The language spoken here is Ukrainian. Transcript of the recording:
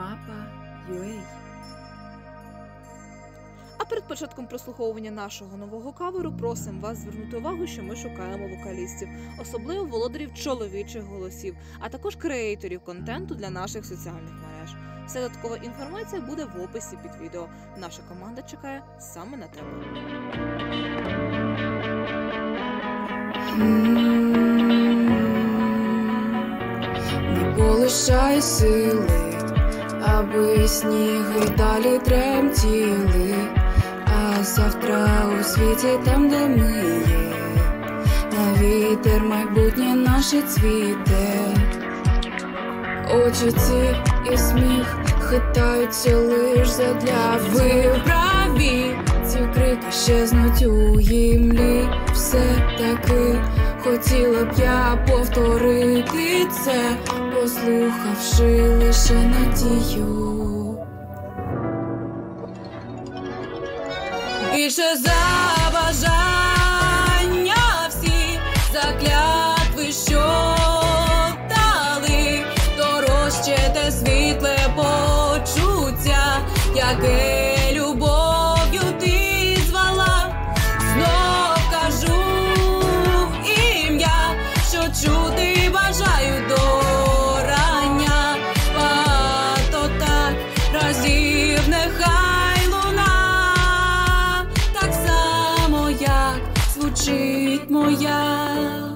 Mapa.ua А перед початком прослуховування нашого нового каверу просимо вас звернути увагу, що ми шукаємо вокалістів, особливо володарів чоловічих голосів, а також креаторів контенту для наших соціальних мереж. Вся додаткова інформація буде в описі під відео. Наша команда чекає саме на тебе. Не полишай сили, аби сніги далі тремтіли, а завтра у світі там, де ми є, на вітер майбутнє наше цвіте, очі ці і сміх хитаються лиш задля виправі. Ці крики щезнуть у гімлі, все таки хотіла б я повторити це, послухавши лише надію. Більше за бажання всі заклятви, що дали, дорожче те світле почуття, яке звучить моя.